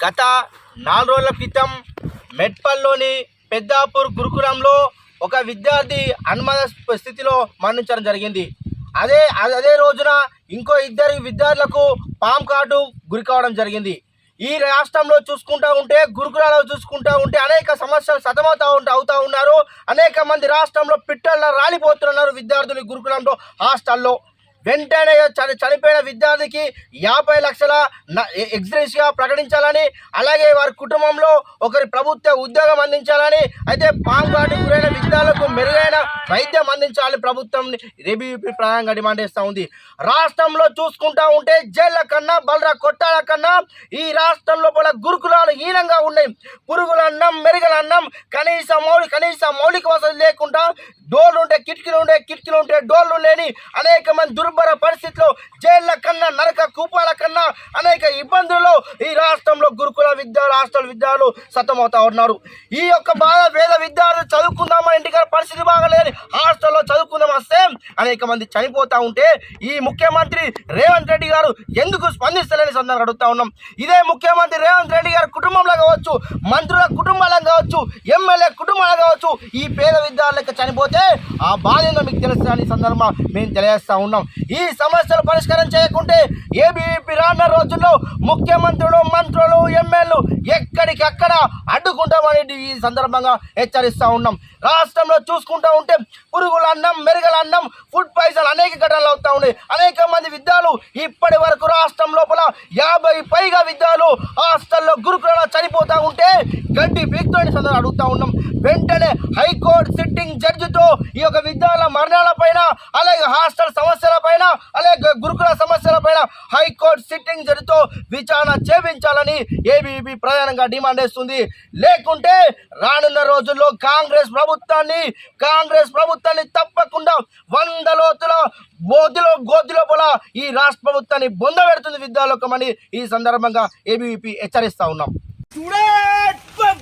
గత నాలుగు రోజుల క్రితం మెట్పల్లోని పెద్దాపూర్ గురుకులంలో ఒక విద్యార్థి అనుమాన స్థితిలో మరణించడం జరిగింది. అదే అదే రోజున ఇంకో ఇద్దరు విద్యార్థులకు పామ్ కాటు గురి కావడం జరిగింది. ఈ రాష్ట్రంలో చూసుకుంటా ఉంటే గురుకులాలో చూసుకుంటా ఉంటే అనేక సమస్యలు సతమవుతా ఉంటా అవుతూ ఉన్నారు. అనేక మంది రాష్ట్రంలో పిట్టల్లో రాలిపోతున్నారు విద్యార్థులు గురుకులంలో హాస్టల్లో. వెంటనే చని చనిపోయిన విద్యార్థికి యాభై లక్షల ఎగ్జిరెన్స్గా ప్రకటించాలని అలాగే వారి కుటుంబంలో ఒకరి ప్రభుత్వ ఉద్యోగం అందించాలని అయితే పాంగాటి గురైన విద్యార్థులకు మెరుగైన వైద్యం అందించాలని ప్రభుత్వం రేబీపీ ప్రధానంగా డిమాండ్ చేస్తూ ఉంది. రాష్ట్రంలో చూసుకుంటా ఉంటే జైళ్ళ కన్నా బలరా కొట్టాల కన్నా ఈ రాష్ట్రం లోపల గురుకులాలు హీనంగా ఉన్నాయి. పురుగుల అన్నం మెరుగల అన్నం కనీస మౌలిక కనీస మౌలిక వసతి లేకుండా డోర్లు ఉంటే కిటికీలు ఉంటే కిటికీలు ఉంటే డోర్లు లేని అనేక మంది దుర్భర పరిస్థితుల్లో జైళ్ళ కన్నా నరక కూపాల కన్నా అనేక ఇబ్బందుల్లో ఈ రాష్ట్రంలో గురుకుల విద్యాలు హాస్టల్ విద్యాలు సతమవుతా ఉన్నారు. ఈ యొక్క బాధ వేద విద్యార్థులు చదువుకుందామా? ఇంటికి పరిస్థితి బాగలేని హాస్టల్లో చదువుకుందాం వస్తే అనేక మంది చనిపోతా ఉంటే ఈ ముఖ్యమంత్రి రేవంత్ రెడ్డి గారు ఎందుకు స్పందిస్తలేని సందర్భంగా అడుగుతా ఉన్నాం. ఇదే ముఖ్యమంత్రి రేవంత్ రెడ్డి గారి కుటుంబంలో కావచ్చు మంత్రుల కుటుంబాలను కావచ్చు ఎమ్మెల్యే కుటుంబాలు కావచ్చు ఈ పేద విద్యార్థులకు చనిపోతే ఆ బాధ్యత మీకు తెలుస్తుందని సందర్భంగా మేము తెలియజేస్తూ ఉన్నాం. ఈ సమస్యలు పరిష్కారం చేయకుంటే ఏబీవీపీ రానున్న రోజుల్లో ముఖ్యమంత్రులు మంత్రులు ఎమ్మెల్యేలు ఎక్కడికక్కడ అడ్డుకుంటామని ఈ సందర్భంగా హెచ్చరిస్తూ ఉన్నాం. రాష్ట్రంలో చూసుకుంటూ ఉంటే పురుగుల అన్నం మెరుగల అన్నం ఫుడ్ పాయిజన్ అనేక ఘటనలు అవుతా ఉన్నాయి. అనేక మంది విద్యాలు ఇప్పటి వరకు రాష్ట్రం లోపల యాభై పైగా విద్యాలు హాస్టల్లో గురుకులలో చనిపోతూ ఉంటే గడ్డి పీక్తోని సందర్భంగా అడుగుతా ఉన్నాం. వెంటనే హైకోర్టు సిట్టింగ్ జడ్జితో ఈ యొక్క విద్యాల మరణాల పైన అలాగే హాస్టల్ సమస్యల పైన అలాగే గురుకుల సమస్యల పైన హైకోర్టు సిట్టింగ్ జడ్జితో విచారణ చేపించాలని ఏబీవీపీ ప్రధానంగా డిమాండ్ చేస్తుంది. లేకుంటే రానున్న రోజుల్లో కాంగ్రెస్ ప్రభుత్వాన్ని కాంగ్రెస్ ప్రభుత్వాన్ని తప్పకుండా వంద లోతుల గోతిలో గోతిలో పోలా ఈ రాష్ట్ర ప్రభుత్వాన్ని బొందబెడుతుంది విద్యాలోకమని ఈ సందర్భంగా ఏబీవీపీ హెచ్చరిస్తా ఉన్నాం.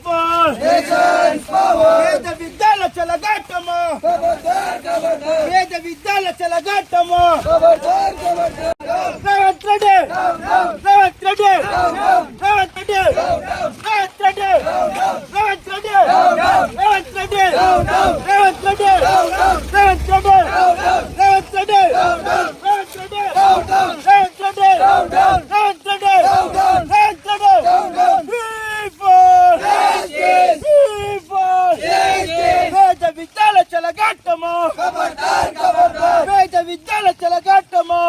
forward! Nations forward! May the Vidala Chalagattamo! Kabardar, Kabardar! May the Vidala Chalagattamo! Kabardar, Kabardar! Ravan Reddy! Ravan Reddy! Ravan Reddy! Ravan Reddy! Ravan Reddy! చెలగాటము రైతు విద్యల చెలగాటము?